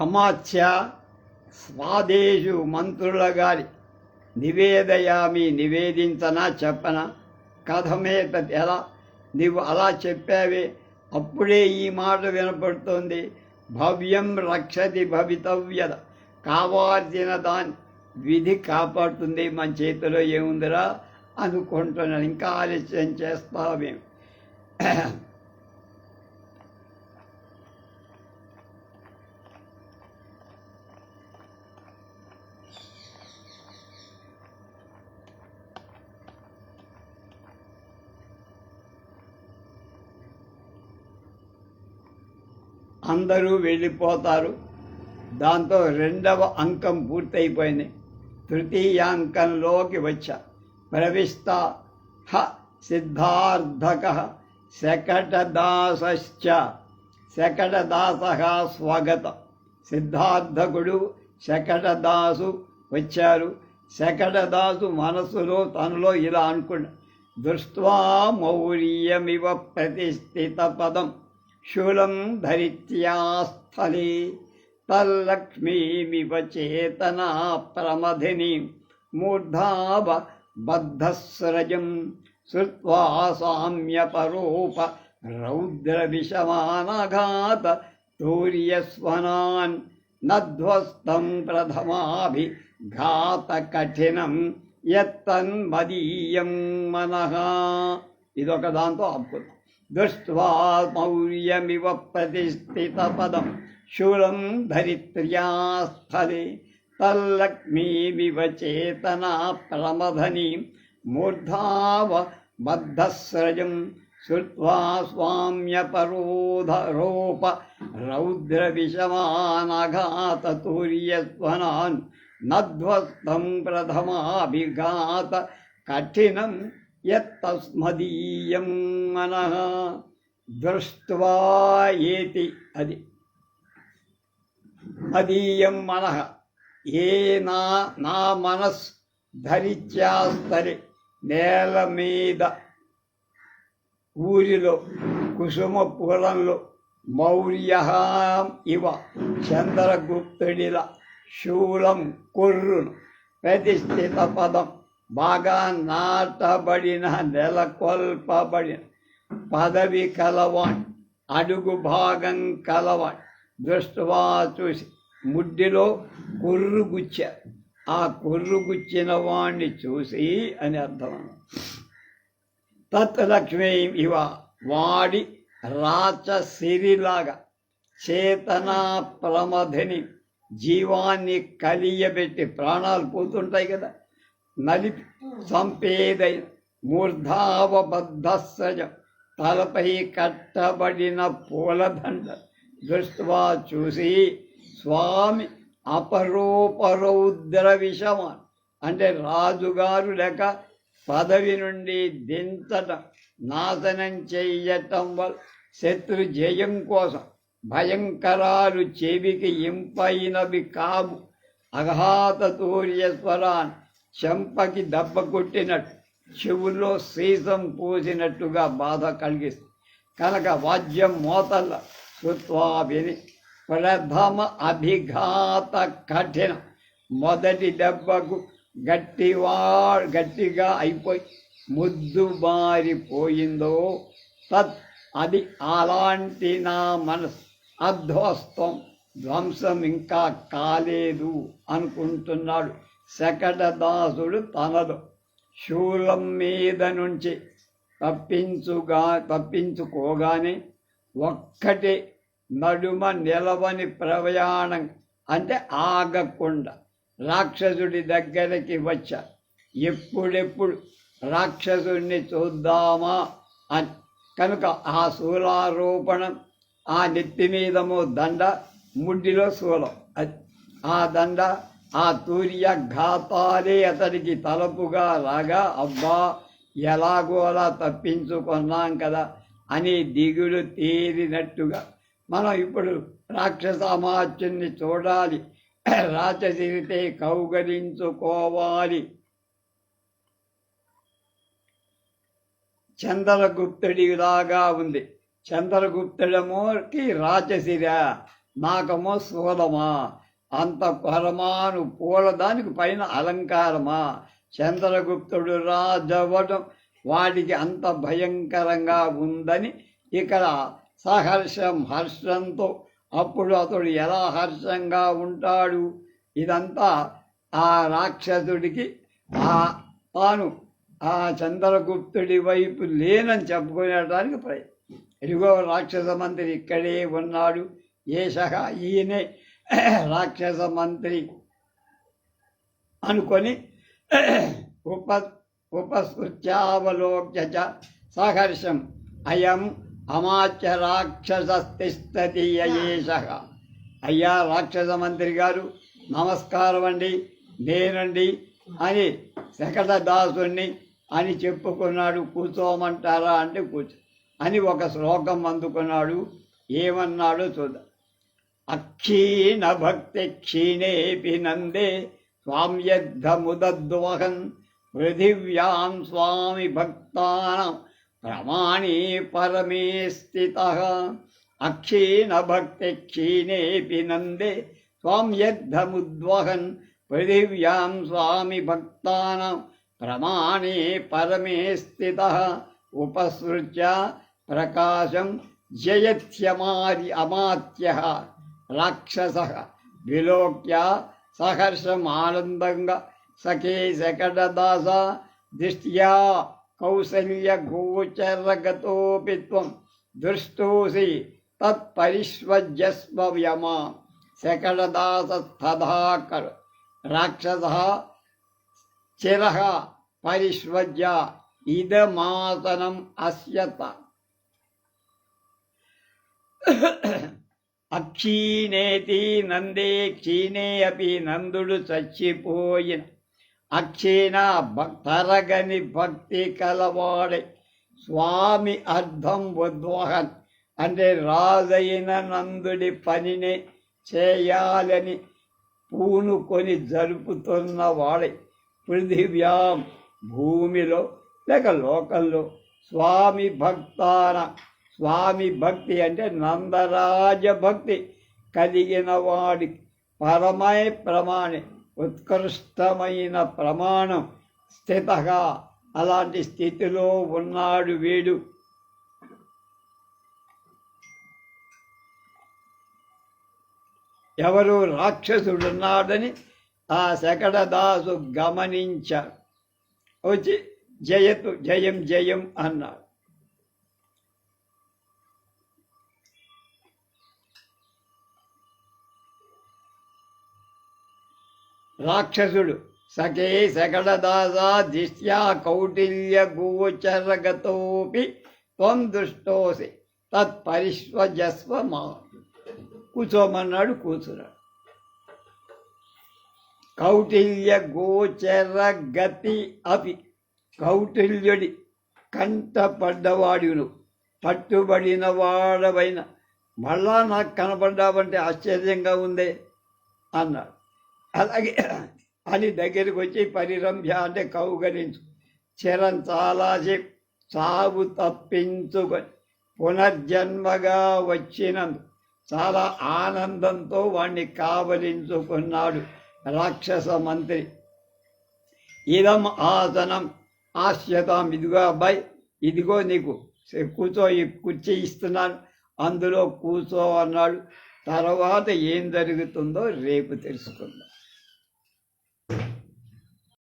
అమాత్య స్వాదేశు మంత్రుల గారి నివేదయామి నివేదించనా చెప్పనా? కథమే ఎలా? నీవు అలా చెప్పావే అప్పుడే ఈ మాట వినపడుతోంది. భవ్యం రక్షతి భవితవ్యత కావాల్సిన దాన్ని విధి కాపాడుతుంది మన చేతిలో ఏముందిరా? అనుకుంటున్నాను. ఇంకా ఆలస్యం చేస్తావేం? అందరూ వెళ్ళిపోతారు. దాంతో రెండవ అంకం పూర్తయిపోయింది. తృతీయాంకంలోకి వచ్చా. ప్రవిష్ట హ సిద్ధార్థక శకటదాసశ్చ. శకటదాస స్వాగత. సిద్ధార్థకుడు శకటదాసు వచ్చారు. శకటదాసు మనసులో తనలో ఇలా అనుకున్నాడు. దృష్ట్వా మౌర్యమివ ప్రతిష్ఠిత పదం. శూలం ధరిత్యా స్థలే. తల్లక్ష్మీమివ చేతనా ప్రమధిని మూర్ధావ బద్ధస్రజం శ్రుత్వా సామ్యపరూప రౌద్ర విషమానఘాత తూర్యస్వనాన్ నధ్వస్తం ప్రథమాభి ఘాత కఠినం ఎత్తన్మదీయం మనః. ఇదొక దాంతో ఆపుకుందాం దృష్ట్వా మౌర్యమివ ప్రతిష్ఠిత పదం శూలం ధరిత్ర్యా స్థలే తల్లక్ష్మీమివ చేతనా ప్రమధని మూర్ధావ బద్ధస్రజం శ్రుత్వా స్వామ్యపరోధరోప రౌద్ర విషమానఘాత ఎత్తస్మదీయం నధ్వస్తం మనః దృష్ట్వా ఏతి అది. మదీయం మనః. ఏ నా నా మనస్ ధరిత్యాస్తరి నేల మీద. ఊరిలో కుసుమపురంలో మౌర్య ఇవ చంద్రగుప్తుడిల శూలం కొర్రును. ప్రతిష్ఠిత పదం బాగా నాటబడిన నెలకొల్పబడిన పదవి కలవాణ్ అడుగు భాగం కలవాణ్. దృష్టివా చూసి ముడ్డిలో కొర్రు ఆ కుర్రుగుచ్చిన వాణ్ణి చూసి అని అర్థం. తత్ లక్ష్మీ ఇవ వాడి రాచ సిరిలాగా చేతనా ప్రమధిని జీవాన్ని కలియబెట్టి ప్రాణాలు పోతుంటాయి కదా. నలిపి సంపేదై మూర్ధావబద్ధసజం తలపై కట్టబడిన పూలదండ దృష్టివా చూసి స్వామి అపరూపరౌద్ర విషమాన్. అంటే రాజుగారు లేక పదవి నుండి దించటం నాశనం చెయ్యటం వల్ల శత్రు జయం కోసం భయంకరాలు చెవికి ఇంపైనవి కావు. అఘాత తూర్యస్వరాన్ చెంపకి దెబ్బ కొట్టినట్టు చెవుల్లో సీసం పూసినట్టుగా బాధ కలిగిస్తుంది. కనుక వాద్యం మోతల్ల సుత్వాభిని ప్రథమ అభిఘాత కఠిన. మొదటి దెబ్బకు గట్టివా గట్టిగా అయిపోయి ముద్దు మారిపోయిందో తత్ అది అలాంటి నా మనసు. అధ్వస్తం ధ్వంసం ఇంకా కాలేదు అనుకుంటున్నాడు. శకటదాసుడు తనదు. శూలం మీద నుంచి తప్పించుగా తప్పించుకోగానే ఒక్కటి నడుమ నిలవని ప్రయాణం అంటే ఆగకుండా రాక్షసుడి దగ్గరికి వచ్చా. ఎప్పుడెప్పుడు రాక్షసుడిని చూద్దామా అని. కనుక ఆ శూలారోపణం ఆ నెత్తి మీదమో దండ ముడ్డిలో శూలం. అది ఆ దండ ఆ తూర్యఘాతాలే అతడికి తలపుగా రాగా అబ్బా ఎలాగో అలా తప్పించుకున్నాం కదా అని దిగులు తీరినట్టుగా. మనం ఇప్పుడు రాక్షసామాత్యుని చూడాలి. రాచసిరితే కౌగలించుకోవాలి. చంద్రగుప్తుడిలాగా ఉంది. చంద్రగుప్తుడమోకి రాచసిరా నాకమో సోదమా అంత పరమాను పూలదానికి పైన అలంకారమా? చంద్రగుప్తుడు రాజవ్వడం వాడికి అంత భయంకరంగా ఉందని ఇక్కడ సహర్షం హర్షంతో అప్పుడు అతడు ఎలా హర్షంగా ఉంటాడు? ఇదంతా ఆ రాక్షసుడికి ఆ తాను ఆ చంద్రగుప్తుడి వైపు లేనని చెప్పుకునేటానికి ప్రయత్నం. ఇదిగో రాక్షస మంత్రి ఇక్కడే ఉన్నాడు. ఏష ఈయనే రాక్షస మంత్రి అనుకొని ఉప ఉపస్మృత్యావలోక్య సహర్షం అయం అమాత్య రాక్షసస్తిష్టతి అయ్యా రాక్షస మంత్రి గారు నమస్కారం అండి నేనండి అని శకటదాసుని అని చెప్పుకున్నాడు కూర్చోమంటారా అంటే కూర్చో. అని ఒక శ్లోకం అందుకున్నాడు ఏమన్నాడో చూద్దాం. అక్షీణ భక్తి క్షీణేపి నందే స్వామ్యద్ధముదద్వహన్ పృథివ్యాం స్వామి భక్తానం ప్రమాణీ పరమే స్థిత అక్షీణ భక్తి క్షీణేపి నందే స్వామ్యద్ధముద్వహన్ పృథివ్యాం స్వామి భక్తానం ప్రమాణే పరమే స్థిత ఉపసృత్య ప్రకాశం జయత్యమారి అమాత్య. రాక్షస విలోక్య సహర్షమానందంగా సఖే శకటదాస దిష్ట్యా కౌసల్య గోచరగతోపి త్వం దృష్టోసి తత్పరిష్వజ్యస్వ వ్యమా శకటదాస తథాకర రాక్షస చిర పరిష్వజ్య ఇదమాసనం అక్షీనేతి అక్షీణేతి నందే క్షీణే అపి నందుడు చచ్చిపోయిన. అక్షీణ తరగని భక్తి కలవాడే. స్వామి అర్థం ఉద్వహన్ అంటే రాజైన నందుడి పనిని చేయాలని పూనుకొని జరుపుతున్న వాడే. పృథివ్యాం భూమిలో లేక లోకంలో స్వామి భక్తాన స్వామి భక్తి అంటే నందరాజ భక్తి కలిగిన వాడి పరమై ప్రమాణి ఉత్కృష్టమైన ప్రమాణం స్థితగా అలాంటి స్థితిలో ఉన్నాడు వీడు. ఎవరు రాక్షసుడున్నాడని ఆ శకటదాసు గమనించ వచ్చి జయతు జయం జయం అన్నాడు. రాక్షసుడు. సఖే సకడదాస దిష్ట్యా కౌటిల్య గోచరగతోపి త్వం దుష్టోసి తత్పరిశ్వజస్వ మా కూర్చోమన్నాడు కూర్చున్నాడు. కౌటిల్య గోచర గతి అపి కౌటిల్యుడి కంటపడ్డవాడును పట్టుబడిన వాడవైన మళ్ళా నాకు కనపడ్డావంటే ఆశ్చర్యంగా ఉందే అన్నాడు. అలాగే అని దగ్గరికి వచ్చి పరిరంభ్య అంటే కౌగలించు. చిరం చాలా సాగు తప్పించుకొని పునర్జన్మగా వచ్చినందు చాలా ఆనందంతో వాణ్ణి కావలించుకున్నాడు రాక్షస మంత్రి. ఇదం ఆసనం ఆశ్యతాం ఇదిగో అబ్బాయి ఇదిగో నీకు. కూర్చో ఈ కుర్చీ ఇస్తున్నాను. అందులో కూర్చో అన్నాడు. తర్వాత ఏం జరుగుతుందో రేపు తెలుసుకుందాం.